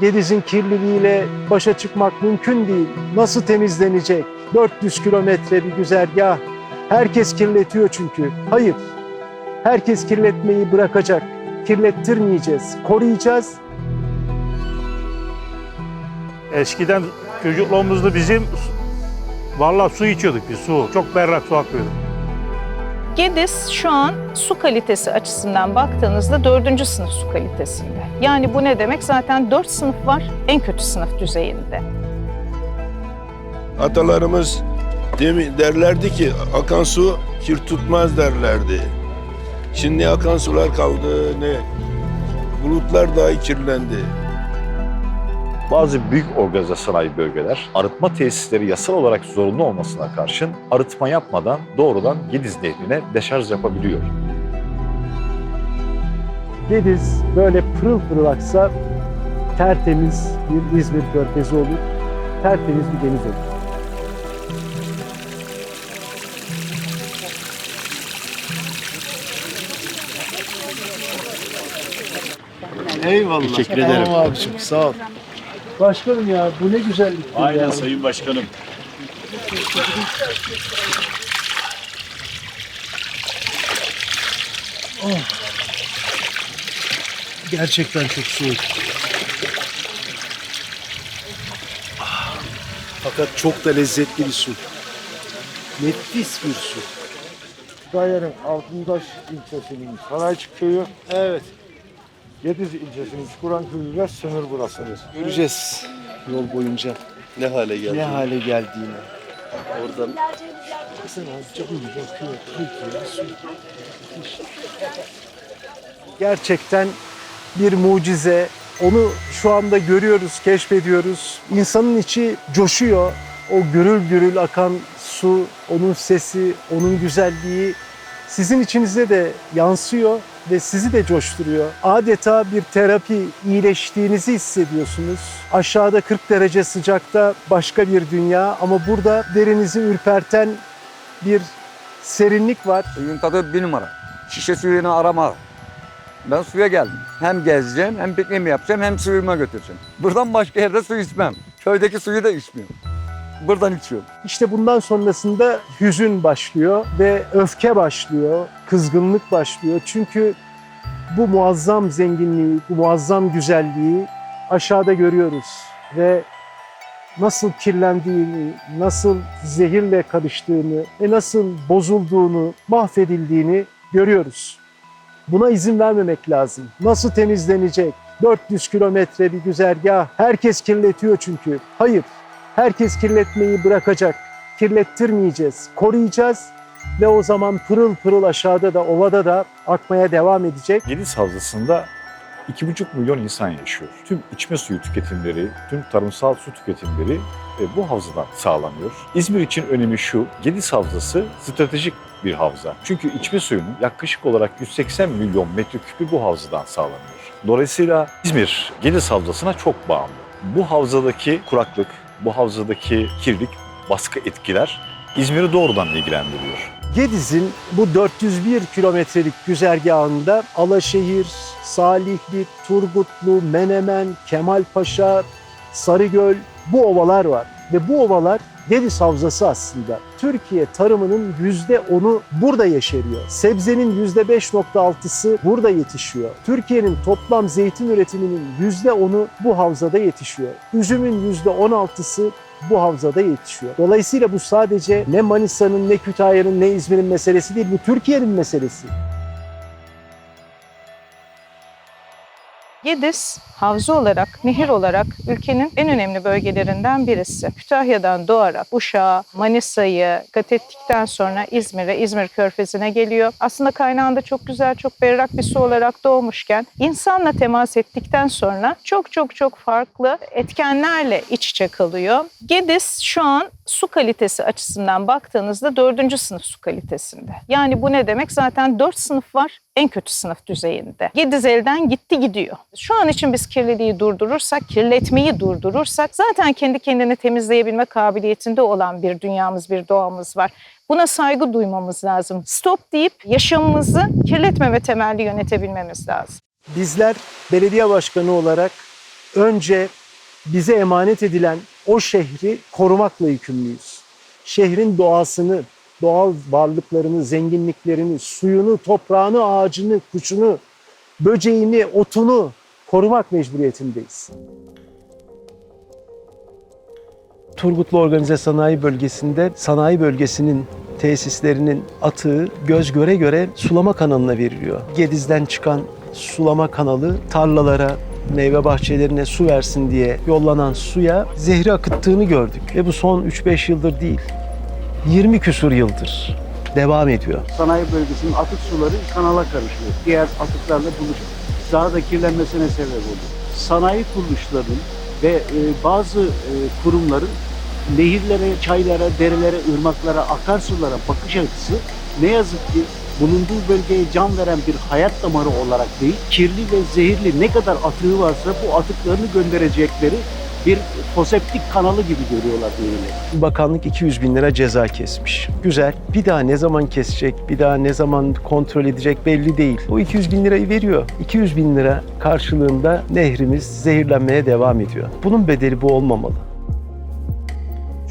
Gediz'in kirliliğiyle başa çıkmak mümkün değil. Nasıl temizlenecek? 400 kilometre bir güzergah. Herkes kirletiyor çünkü. Hayır. Herkes kirletmeyi bırakacak. Kirlettirmeyeceğiz. Koruyacağız. Eskiden çocukluğumuzda bizim vallahi su içiyorduk biz su. Çok berrak su akıyordu. Gediz şu an su kalitesi açısından baktığınızda dördüncü sınıf su kalitesinde. Yani bu ne demek? Zaten dört sınıf var, en kötü sınıf düzeyinde. Atalarımız derlerdi ki akan su kir tutmaz derlerdi. Şimdi akan sular kaldı ne bulutlar dahi kirlendi. Bazı büyük organize sanayi bölgeler arıtma tesisleri yasal olarak zorunlu olmasına karşın arıtma yapmadan doğrudan Gediz Nehri'ne deşarj yapabiliyor. Gediz böyle pırıl pırıl aksa tertemiz bir İzmir körfezi olur. Tertemiz bir deniz olur. Eyvallah. Teşekkür ederim. Tamam abiciğim sağ ol. Başkanım ya bu ne güzellik. Aynen ya. Sayın Başkanım. Gerçekten çok soğuk. Ah, Fakat çok da lezzetli bir su. Nefis bir su. Kütahya'nın Altıntaş ilçesinin Sarayçık köyü, Evet. Gediz ilçesinin Çukuran köyüyle sınır burasıdır. Göreceğiz yol boyunca Ne hale geldi? ne hale geldiğini. Oradan. Gerçekten bir mucize. Onu şu anda görüyoruz, keşfediyoruz. İnsanın içi coşuyor. O gürül gürül akan su, onun sesi, onun güzelliği sizin içinize de yansıyor ve sizi de coşturuyor. Adeta bir terapi, iyileştiğinizi hissediyorsunuz. Aşağıda 40 derece sıcakta başka bir dünya ama burada derinizi ürperten bir serinlik var. Suyun tadı bir numara. Şişe suyunu arama. Ben suya geldim. Hem gezeceğim, hem pikniğimi yapacağım, hem suyuma götüreceğim. Buradan başka yerde su içmem. Köydeki suyu da içmiyorum. Buradan içiyorum. İşte bundan sonrasında hüzün başlıyor ve öfke başlıyor, kızgınlık başlıyor. Çünkü bu muazzam zenginliği, bu muazzam güzelliği aşağıda görüyoruz ve nasıl kirlendiğini, nasıl zehirle karıştığını ve nasıl bozulduğunu, mahvedildiğini görüyoruz. Buna izin vermemek lazım. Nasıl temizlenecek? 400 kilometre bir güzergah. Herkes kirletiyor çünkü. Hayır, herkes kirletmeyi bırakacak. Kirlettirmeyeceğiz, koruyacağız ve o zaman pırıl pırıl aşağıda da ovada da akmaya devam edecek. Gediz Havzası'nda 2,5 milyon insan yaşıyor. Tüm içme suyu tüketimleri, tüm tarımsal su tüketimleri e, bu havzadan sağlanıyor. İzmir için önemi şu, Gediz Havzası stratejik bir havza. Çünkü içme suyunun yaklaşık olarak 180 milyon metreküpü bu havzadan sağlanıyor. Dolayısıyla İzmir Gediz Havzası'na çok bağımlı. Bu havzadaki kuraklık, bu havzadaki kirlilik, baskı etkiler İzmir'i doğrudan ilgilendiriyor. Gediz'in bu 401 kilometrelik güzergahında Alaşehir, Salihli, Turgutlu, Menemen, Kemalpaşa, Sarıgöl bu ovalar var. Ve bu ovalar Gediz Havzası aslında. Türkiye tarımının %10'u burada yeşeriyor. Sebzenin %5.6'sı burada yetişiyor. Türkiye'nin toplam zeytin üretiminin %10'u bu havzada yetişiyor. Üzümün %16'sı bu havzada yetişiyor. Dolayısıyla bu sadece ne Manisa'nın, ne Kütahya'nın, ne İzmir'in meselesi değil. Bu Türkiye'nin meselesi. Gediz havza olarak, nehir olarak ülkenin en önemli bölgelerinden birisi. Kütahya'dan doğarak Uşak'a, Manisa'yı kat ettikten sonra İzmir'e, İzmir Körfezi'ne geliyor. Aslında kaynağında çok güzel, çok berrak bir su olarak doğmuşken insanla temas ettikten sonra çok çok çok farklı etkenlerle iç içe kalıyor. Gediz şu an su kalitesi açısından baktığınızda dördüncü sınıf su kalitesinde. Yani bu ne demek? Zaten dört sınıf var en kötü sınıf düzeyinde. Gediz elden gitti gidiyor. Şu an için biz kirliliği durdurursak, kirletmeyi durdurursak zaten kendi kendini temizleyebilme kabiliyetinde olan bir dünyamız, bir doğamız var. Buna saygı duymamız lazım. Stop deyip yaşamımızı kirletmeme temelli yönetebilmemiz lazım. Bizler belediye başkanı olarak önce bize emanet edilen o şehri korumakla yükümlüyüz. Şehrin doğasını, doğal varlıklarını, zenginliklerini, suyunu, toprağını, ağacını, kuşunu, böceğini, otunu korumak mecburiyetindeyiz. Turgutlu Organize Sanayi Bölgesi'nde sanayi bölgesinin tesislerinin atığı göz göre göre sulama kanalına veriliyor. Gediz'den çıkan sulama kanalı tarlalara, meyve bahçelerine su versin diye yollanan suya zehri akıttığını gördük. Ve bu son 3-5 yıldır değil, 20 küsur yıldır devam ediyor. sanayi bölgesinin atık suları kanala karışıyor. Diğer atıklarla buluşup daha da kirlenmesine sebep oluyor. Sanayi kuruluşlarının ve e, bazı e, kurumların nehirlere, çaylara, derelere, ırmaklara, akarsulara bakış açısı ne yazık ki bulunduğu bölgeye can veren bir hayat damarı olarak değil, kirli ve zehirli ne kadar atığı varsa bu atıklarını gönderecekleri bir foseptik kanalı gibi görüyorlar nehirleri. Bakanlık 200 bin lira ceza kesmiş. Güzel. Bir daha ne zaman kesecek, bir daha ne zaman kontrol edecek belli değil. O 200 bin lirayı veriyor. 200 bin lira karşılığında nehrimiz zehirlenmeye devam ediyor. Bunun bedeli bu olmamalı.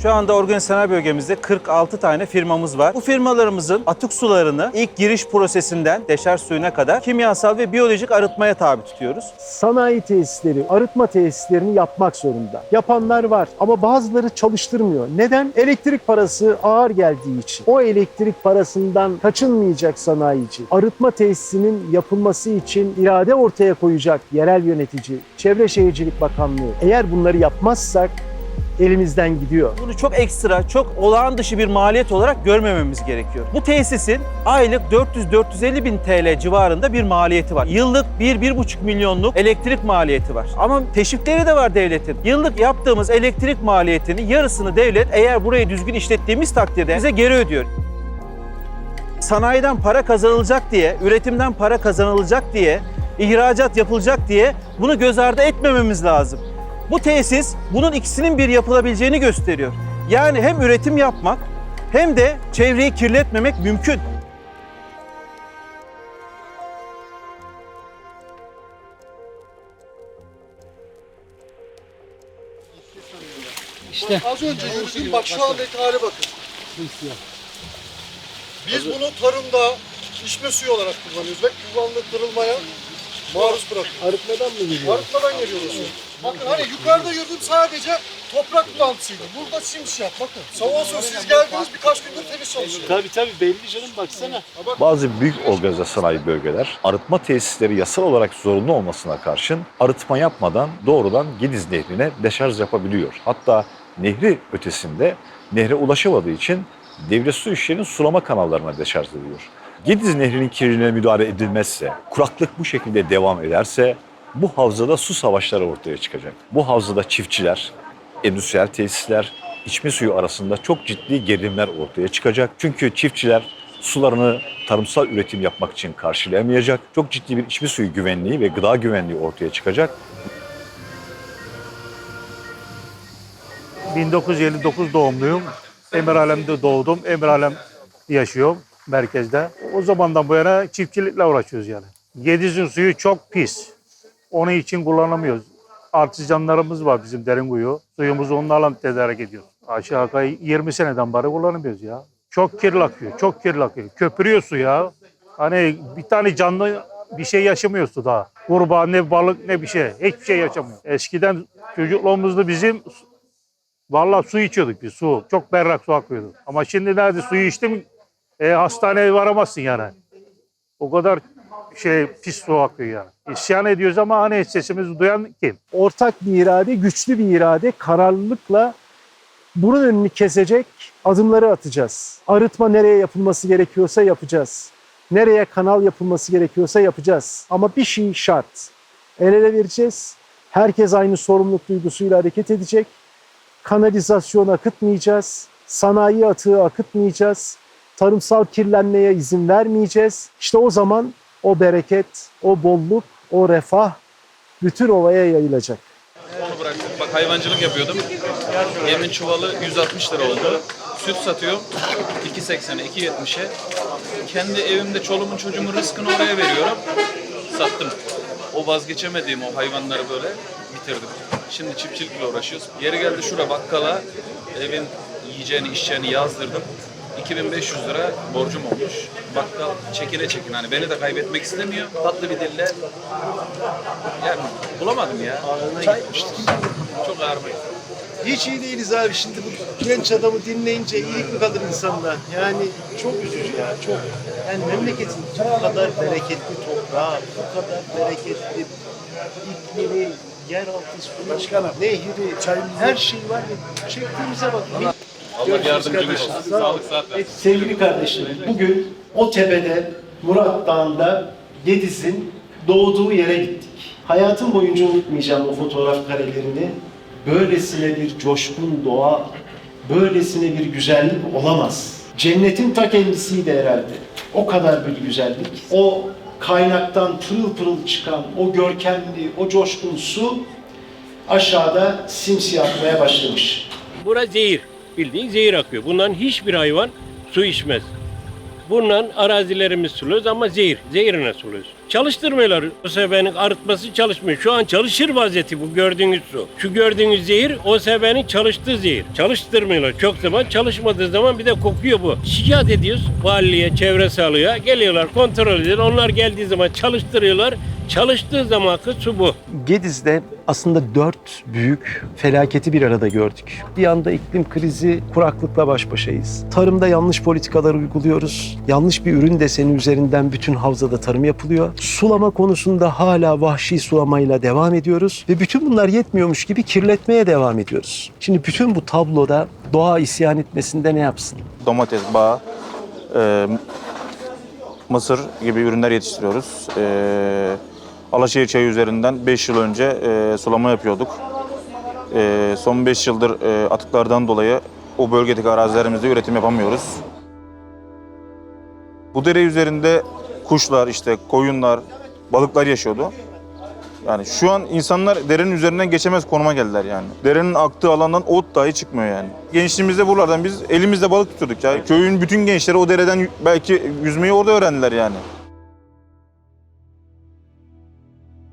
Şu anda organize sanayi bölgemizde 46 tane firmamız var. Bu firmalarımızın atık sularını ilk giriş prosesinden deşarj suyuna kadar kimyasal ve biyolojik arıtmaya tabi tutuyoruz. Sanayi tesisleri, arıtma tesislerini yapmak zorunda. Yapanlar var ama bazıları çalıştırmıyor. Neden? Elektrik parası ağır geldiği için. O elektrik parasından kaçınmayacak sanayici. Arıtma tesisinin yapılması için irade ortaya koyacak yerel yönetici, Çevre Şehircilik Bakanlığı. Eğer bunları yapmazsak elimizden gidiyor. Bunu çok ekstra, çok olağan dışı bir maliyet olarak görmememiz gerekiyor. Bu tesisin aylık 400-450 bin TL civarında bir maliyeti var. Yıllık 1-1,5 milyonluk elektrik maliyeti var. Ama teşvikleri de var devletin. Yıllık yaptığımız elektrik maliyetinin yarısını devlet eğer burayı düzgün işlettiğimiz takdirde bize geri ödüyor. Sanayiden para kazanılacak diye, üretimden para kazanılacak diye, ihracat yapılacak diye bunu göz ardı etmememiz lazım. Bu tesis bunun ikisinin bir yapılabileceğini gösteriyor. Yani hem üretim yapmak hem de çevreyi kirletmemek mümkün. Az önce yürüdüm bak şu andaki hale bakın. Biz bunu tarımda içme suyu olarak kullanıyoruz ve kullandırılmaya maruz bırakıyoruz. Arıtmadan mı geliyor? Arıtmadan geliyor o su. Bakın hani yukarıda yürüdüm sadece toprak bulantısıydı. Burada simsiyah bakın. Sağ olsun siz geldiniz birkaç gündür temiz çalışıyor. Tabii tabii belli canım baksana. Bazı büyük organize sanayi bölgeler arıtma tesisleri yasal olarak zorunlu olmasına karşın arıtma yapmadan doğrudan Gediz Nehri'ne deşarj yapabiliyor. Hatta nehri ötesinde nehre ulaşamadığı için devlet su işlerinin sulama kanallarına deşarj ediliyor. Gediz Nehri'nin kirliliğine müdahale edilmezse, kuraklık bu şekilde devam ederse bu havzada su savaşları ortaya çıkacak. Bu havzada çiftçiler, endüstriyel tesisler, içme suyu arasında çok ciddi gerilimler ortaya çıkacak. Çünkü çiftçiler sularını tarımsal üretim yapmak için karşılayamayacak. Çok ciddi bir içme suyu güvenliği ve gıda güvenliği ortaya çıkacak. 1959 doğumluyum. Emirhalem'de doğdum. Emirhalem yaşıyorum merkezde. O zamandan bu yana çiftçilikle uğraşıyoruz yani. Gediz'in suyu çok pis. Onun için kullanamıyoruz. Artizanlarımız var bizim derin kuyu. Suyumuzu onlarla tedarik ediyoruz. Aşağı yukarı 20 seneden beri kullanamıyoruz ya. Çok kirli akıyor, çok kirli akıyor. Köpürüyor su ya. Hani bir tane canlı bir şey yaşamıyor suda. Kurbağa ne balık ne bir şey. Hiçbir şey yaşamıyor. Eskiden çocukluğumuzda bizim Vallahi su içiyorduk biz su. Çok berrak su akıyordu. Ama şimdi nerede suyu içtim e, hastaneye varamazsın yani. O kadar şey pis su akıyor yani. İsyan ediyoruz ama hani sesimizi duyan kim? ortak bir irade, güçlü bir irade, kararlılıkla bunun önünü kesecek adımları atacağız. Arıtma nereye yapılması gerekiyorsa yapacağız. Nereye kanal yapılması gerekiyorsa yapacağız. Ama bir şey şart. El ele vereceğiz. Herkes aynı sorumluluk duygusuyla hareket edecek. Kanalizasyon akıtmayacağız. Sanayi atığı akıtmayacağız. Tarımsal kirlenmeye izin vermeyeceğiz. İşte o zaman o bereket, o bolluk, o refah bütün ovaya yayılacak. Onu bıraktım. Bak hayvancılık yapıyordum. Yemin çuvalı 160 lira oldu. Süt satıyorum. 2.80'e, 2.70'e. Kendi evimde çoluğumun çocuğumun rızkını oraya veriyorum. Sattım. O vazgeçemediğim o hayvanları böyle bitirdim. Şimdi çiftçilikle uğraşıyoruz. Yeri geldi şura bakkala evin yiyeceğini içeceğini yazdırdım. 2500 lira borcum olmuş. Bakkal çekine çekine hani beni de kaybetmek istemiyor. Tatlı bir dille yani bulamadım ya. Çay Çok ağır Hiç iyi değiliz abi şimdi bu genç adamı dinleyince iyilik mi kalır insanda? Yani çok üzücü ya çok. Yani memleketin bu kadar bereketli toprağı, bu kadar bereketli iklimi, yeraltı suyu, nehri, her şey var ya çektiğimize bak. Allah yardımcınız olsun. Sağlık saat versin. Sevgili kardeşlerim, bugün o tepede Murat Dağı'nda Gediz'in doğduğu yere gittik. Hayatım boyunca unutmayacağım o fotoğraf karelerini. Böylesine bir coşkun doğa, böylesine bir güzellik olamaz. Cennetin ta kendisiydi herhalde. O kadar bir güzellik. O kaynaktan pırıl pırıl çıkan o görkemli, o coşkun su aşağıda simsiyah akmaya başlamış. Bura zehir. Bildiğin zehir akıyor. Bundan hiçbir hayvan su içmez. Bundan arazilerimiz suluyoruz ama zehir. Zehirine suluyoruz. Çalıştırmıyorlar. O sebenin arıtması çalışmıyor. Şu an çalışır vaziyeti bu gördüğünüz su. Şu gördüğünüz zehir o sebenin çalıştığı zehir. Çalıştırmıyorlar. Çok zaman çalışmadığı zaman bir de kokuyor bu. Şikayet ediyoruz valiliğe, çevre sağlığa. Geliyorlar kontrol ediyorlar. Onlar geldiği zaman çalıştırıyorlar. Çalıştığı zamanki su bu. Gediz'de aslında dört büyük felaketi bir arada gördük. Bir yanda iklim krizi, kuraklıkla baş başayız. Tarımda yanlış politikalar uyguluyoruz. Yanlış bir ürün deseni üzerinden bütün havzada tarım yapılıyor. Sulama konusunda hala vahşi sulamayla devam ediyoruz. Ve bütün bunlar yetmiyormuş gibi kirletmeye devam ediyoruz. Şimdi bütün bu tabloda doğa isyan etmesinde ne yapsın? domates, bağ, e, mısır gibi ürünler yetiştiriyoruz. E, Alaşehir çayı üzerinden 5 yıl önce e, sulama yapıyorduk. E, son 5 yıldır e, atıklardan dolayı o bölgedeki arazilerimizde üretim yapamıyoruz. Bu dere üzerinde kuşlar, işte koyunlar, balıklar yaşıyordu. Yani şu an insanlar derenin üzerinden geçemez konuma geldiler yani. Derenin aktığı alandan ot dahi çıkmıyor yani. Gençliğimizde buralardan biz elimizde balık tutuyorduk ya. Köyün bütün gençleri o dereden belki yüzmeyi orada öğrendiler yani.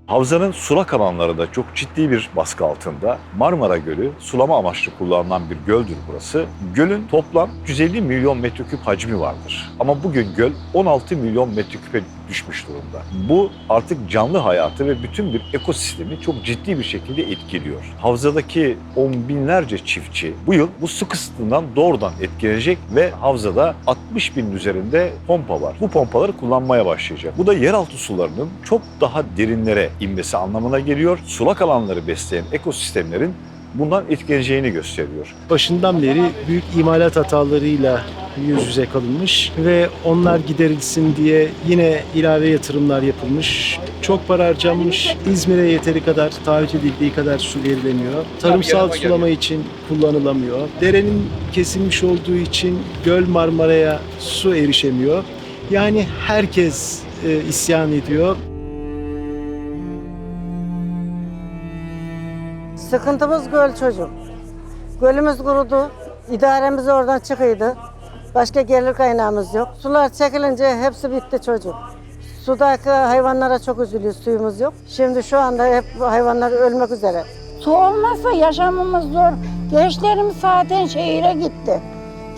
Havzanın sulak alanlarında çok ciddi bir baskı altında. Marmara Gölü sulama amaçlı kullanılan bir göldür burası. Gölün toplam 150 milyon metreküp hacmi vardır. Ama bugün göl 16 milyon metreküpe düşmüş durumda. Bu artık canlı hayatı ve bütün bir ekosistemi çok ciddi bir şekilde etkiliyor. Havzadaki on binlerce çiftçi bu yıl bu su kısıtından doğrudan etkilenecek ve havzada 60 bin üzerinde pompa var. Bu pompaları kullanmaya başlayacak. Bu da yeraltı sularının çok daha derinlere inmesi anlamına geliyor. Sulak alanları besleyen ekosistemlerin bundan etkileneceğini gösteriyor. başından beri büyük imalat hatalarıyla yüz yüze kalınmış ve onlar giderilsin diye yine ilave yatırımlar yapılmış. Çok para harcanmış. İzmir'e yeteri kadar taahhüt edildiği kadar su verilemiyor. Tarımsal sulama için kullanılamıyor. Derenin kesilmiş olduğu için Göl Marmara'ya su erişemiyor. Yani herkes e, isyan ediyor. Sıkıntımız göl çocuk. Gölümüz kurudu. İdaremiz oradan çıkıydı. Başka gelir kaynağımız yok. Sular çekilince hepsi bitti çocuk. Sudaki hayvanlara çok üzülüyoruz, suyumuz yok. Şimdi şu anda hep hayvanlar ölmek üzere. Su olmazsa yaşamımız zor. Gençlerimiz zaten şehire gitti.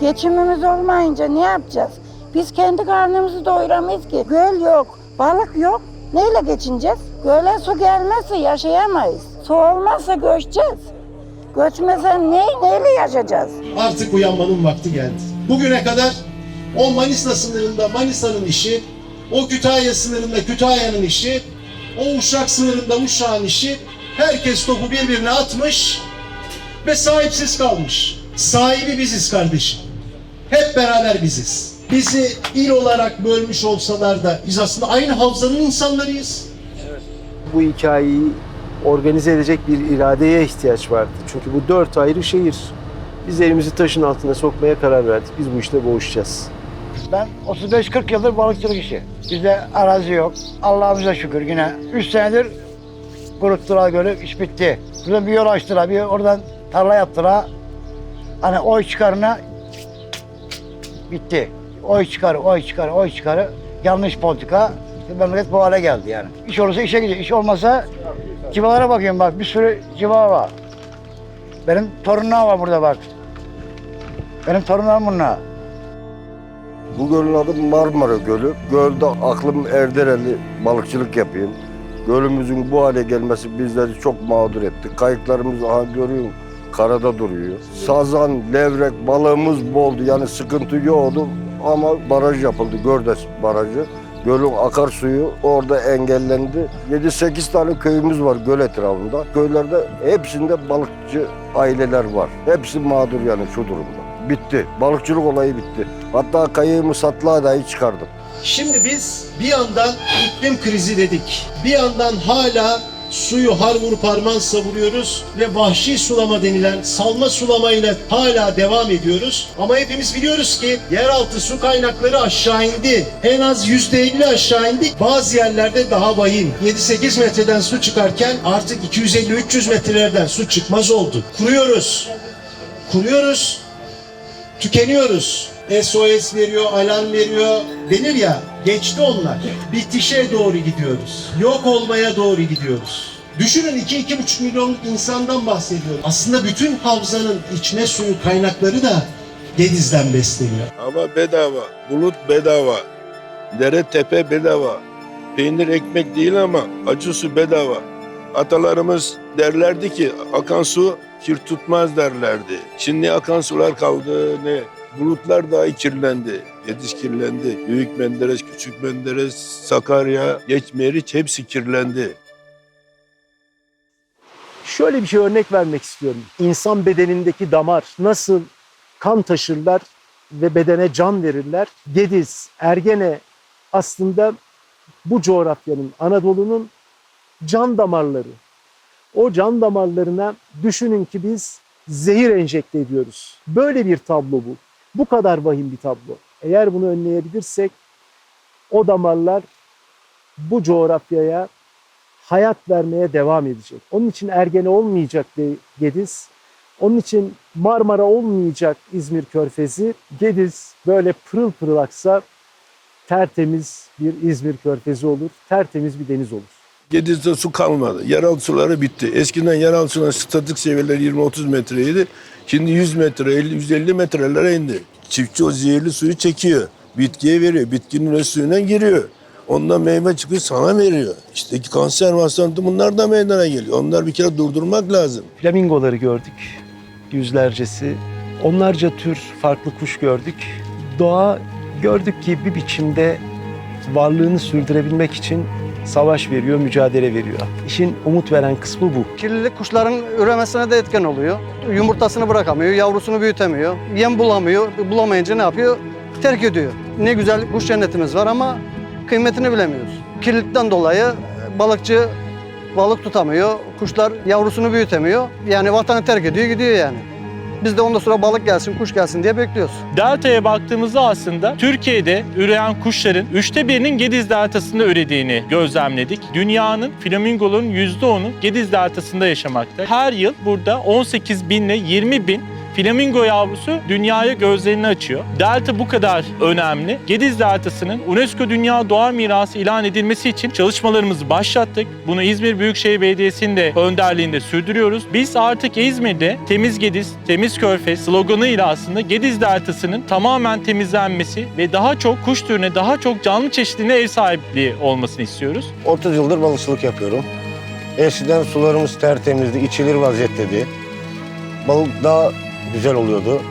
Geçimimiz olmayınca ne yapacağız? Biz kendi karnımızı doyuramayız ki. Göl yok, balık yok. Neyle geçineceğiz? Göle su gelmezse yaşayamayız. Su olmazsa göçeceğiz. Göçmesen ne, neyle yaşayacağız? Artık uyanmanın vakti geldi. Bugüne kadar o Manisa sınırında Manisa'nın işi, o Kütahya sınırında Kütahya'nın işi, o Uşak sınırında Uşak'ın işi, herkes topu birbirine atmış ve sahipsiz kalmış. Sahibi biziz kardeşim. Hep beraber biziz. Bizi il olarak bölmüş olsalar da biz aslında aynı havzanın insanlarıyız. bu hikayeyi organize edecek bir iradeye ihtiyaç vardı. Çünkü bu dört ayrı şehir. Biz elimizi taşın altına sokmaya karar verdik. Biz bu işte boğuşacağız. Ben 35-40 yıldır balıkçılık işi. Bizde arazi yok. Allah'ımıza şükür yine 3 senedir kuruttular gölü, iş bitti. Burada bir yol açtılar, bir oradan tarla yaptılar. Hani oy çıkarına bitti. Oy çıkarı, oy çıkarı, oy çıkarı. Yanlış politika. Memleket bu hale geldi yani. İş olursa işe gidiyor. İş olmasa civalara bakıyorum bak. Bir sürü civa var. Benim torunlar var burada bak. Benim torunlarım bunlar. Bu gölün adı Marmara Gölü. Gölde aklım Erdereli balıkçılık yapayım. Gölümüzün bu hale gelmesi bizleri çok mağdur etti. Kayıklarımız aha görüyorum karada duruyor. Sazan, levrek, balığımız boldu. Yani sıkıntı yoktu ama baraj yapıldı. Gördes Barajı. Gölün akarsuyu orada engellendi. 7-8 tane köyümüz var göl etrafında. Köylerde hepsinde balıkçı aileler var. Hepsi mağdur yani şu durumda. Bitti. Balıkçılık olayı bitti. Hatta kayığımı satlığa dahi çıkardım. Şimdi biz bir yandan iklim krizi dedik. Bir yandan hala suyu har vurup harman savuruyoruz ve vahşi sulama denilen salma sulamayla hala devam ediyoruz. Ama hepimiz biliyoruz ki yeraltı su kaynakları aşağı indi. En az %50 aşağı indi. Bazı yerlerde daha vahim. 7-8 metreden su çıkarken artık 250-300 metrelerden su çıkmaz oldu. Kuruyoruz. Kuruyoruz tükeniyoruz. SOS veriyor, alarm veriyor denir ya. Geçti onlar. Bitişe doğru gidiyoruz. Yok olmaya doğru gidiyoruz. Düşünün 2-2,5 milyonluk insandan bahsediyorum. Aslında bütün havzanın içme suyu kaynakları da Gediz'den besleniyor. Ama bedava, bulut bedava, dere tepe bedava. Peynir ekmek değil ama acı su bedava. Atalarımız derlerdi ki akan su kir tutmaz derlerdi. Şimdi akan sular kaldı ne bulutlar dahi kirlendi. Yetiş kirlendi. Büyük Menderes, Küçük Menderes, Sakarya, Geç Meriç hepsi kirlendi. Şöyle bir şey örnek vermek istiyorum. İnsan bedenindeki damar nasıl kan taşırlar ve bedene can verirler. Gediz, Ergene aslında bu coğrafyanın, Anadolu'nun can damarları. O can damarlarına düşünün ki biz zehir enjekte ediyoruz. Böyle bir tablo bu. Bu kadar vahim bir tablo. Eğer bunu önleyebilirsek o damarlar bu coğrafyaya hayat vermeye devam edecek. Onun için Ergene olmayacak Gediz. Onun için Marmara olmayacak İzmir Körfezi. Gediz böyle pırıl pırıl aksa tertemiz bir İzmir Körfezi olur. Tertemiz bir deniz olur. Gediz'de su kalmadı. Yeraltı suları bitti. Eskiden yeraltı suların statik seviyeleri 20-30 metreydi. Şimdi 100 metre, 50, 150 metrelere indi. Çiftçi o zehirli suyu çekiyor. Bitkiye veriyor. Bitkinin öz suyuna giriyor. Ondan meyve çıkıyor sana veriyor. İşte kanser hastalığı bunlar da meydana geliyor. Onlar bir kere durdurmak lazım. Flamingoları gördük. Yüzlercesi. Onlarca tür farklı kuş gördük. Doğa gördük ki bir biçimde varlığını sürdürebilmek için savaş veriyor, mücadele veriyor. İşin umut veren kısmı bu. Kirlilik kuşların üremesine de etken oluyor. Yumurtasını bırakamıyor, yavrusunu büyütemiyor. Yem bulamıyor, bulamayınca ne yapıyor? Terk ediyor. Ne güzel kuş cennetimiz var ama kıymetini bilemiyoruz. Kirlilikten dolayı balıkçı balık tutamıyor, kuşlar yavrusunu büyütemiyor. Yani vatanı terk ediyor, gidiyor yani. Biz de ondan sonra balık gelsin, kuş gelsin diye bekliyoruz. Delta'ya baktığımızda aslında Türkiye'de üreyen kuşların üçte birinin Gediz Deltası'nda ürediğini gözlemledik. Dünyanın flamingoların %10'u Gediz Deltası'nda yaşamakta. Her yıl burada 18 bin ile 20 bin Flamingo yavrusu dünyaya gözlerini açıyor. Delta bu kadar önemli. Gediz Deltası'nın UNESCO Dünya Doğa Mirası ilan edilmesi için çalışmalarımızı başlattık. Bunu İzmir Büyükşehir Belediyesi'nin de önderliğinde sürdürüyoruz. Biz artık İzmir'de temiz Gediz, temiz Körfez sloganıyla aslında Gediz Deltası'nın tamamen temizlenmesi ve daha çok kuş türüne, daha çok canlı çeşitliliğine ev sahipliği olmasını istiyoruz. 30 yıldır balıkçılık yapıyorum. Eskiden sularımız tertemizdi, içilir vaziyetteydi. Balık daha güzel oluyordu.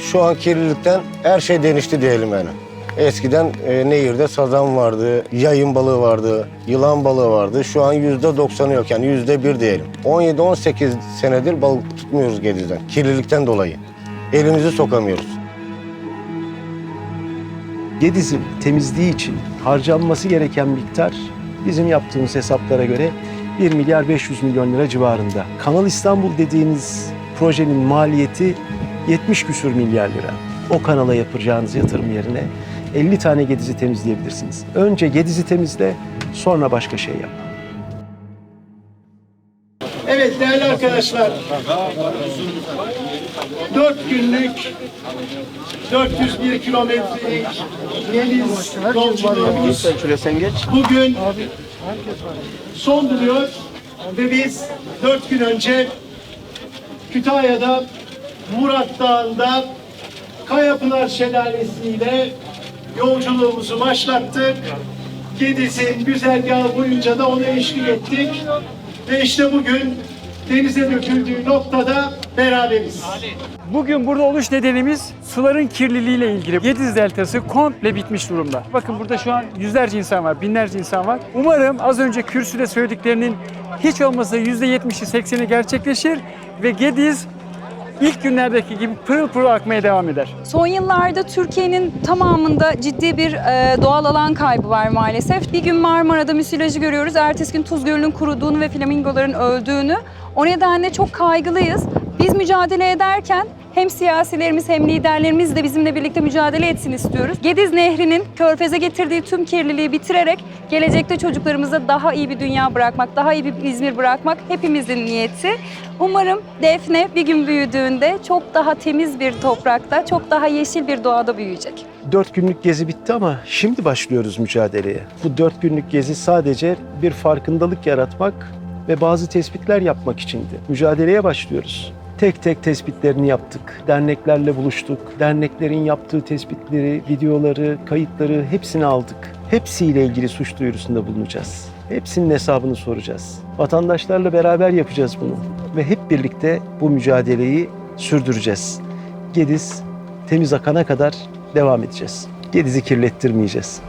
Şu an kirlilikten her şey değişti diyelim yani. Eskiden e, nehirde sazan vardı, yayın balığı vardı, yılan balığı vardı. Şu an yüzde doksanı yok yani yüzde bir diyelim. 17-18 senedir balık tutmuyoruz Gediz'den. Kirlilikten dolayı. Elimizi sokamıyoruz. Gediz'in temizliği için harcanması gereken miktar bizim yaptığımız hesaplara göre 1 milyar 500 milyon lira civarında. Kanal İstanbul dediğiniz projenin maliyeti 70 küsür milyar lira. O kanala yapacağınız yatırım yerine 50 tane Gediz'i temizleyebilirsiniz. Önce Gediz'i temizle, sonra başka şey yap. Evet değerli arkadaşlar. Dört günlük 401 kilometrelik deniz yolculuğumuz bugün son buluyor ve biz dört gün önce Kütahya'da Murat Dağı'nda Kayapınar Şelalesi ile yolculuğumuzu başlattık. Gediz'in güzergahı boyunca da ona eşlik ettik. Ve işte bugün denize döküldüğü noktada beraberiz. Bugün burada oluş nedenimiz suların kirliliğiyle ilgili. Gediz Deltası komple bitmiş durumda. Bakın burada şu an yüzlerce insan var, binlerce insan var. Umarım az önce kürsüde söylediklerinin hiç olmasa %70'i 80'i gerçekleşir ve Gediz ilk günlerdeki gibi pırıl pırıl akmaya devam eder. Son yıllarda Türkiye'nin tamamında ciddi bir e, doğal alan kaybı var maalesef. Bir gün Marmara'da müsilajı görüyoruz. Ertesi gün Tuz Gölü'nün kuruduğunu ve flamingoların öldüğünü. O nedenle çok kaygılıyız. Biz mücadele ederken hem siyasilerimiz hem liderlerimiz de bizimle birlikte mücadele etsin istiyoruz. Gediz Nehri'nin körfeze getirdiği tüm kirliliği bitirerek gelecekte çocuklarımıza daha iyi bir dünya bırakmak, daha iyi bir İzmir bırakmak hepimizin niyeti. Umarım Defne bir gün büyüdüğünde çok daha temiz bir toprakta, çok daha yeşil bir doğada büyüyecek. Dört günlük gezi bitti ama şimdi başlıyoruz mücadeleye. Bu dört günlük gezi sadece bir farkındalık yaratmak ve bazı tespitler yapmak içindi. Mücadeleye başlıyoruz. Tek tek tespitlerini yaptık. Derneklerle buluştuk. Derneklerin yaptığı tespitleri, videoları, kayıtları hepsini aldık. Hepsiyle ilgili suç duyurusunda bulunacağız. Hepsinin hesabını soracağız. Vatandaşlarla beraber yapacağız bunu. Ve hep birlikte bu mücadeleyi sürdüreceğiz. Gediz temiz akana kadar devam edeceğiz. Gediz'i kirlettirmeyeceğiz.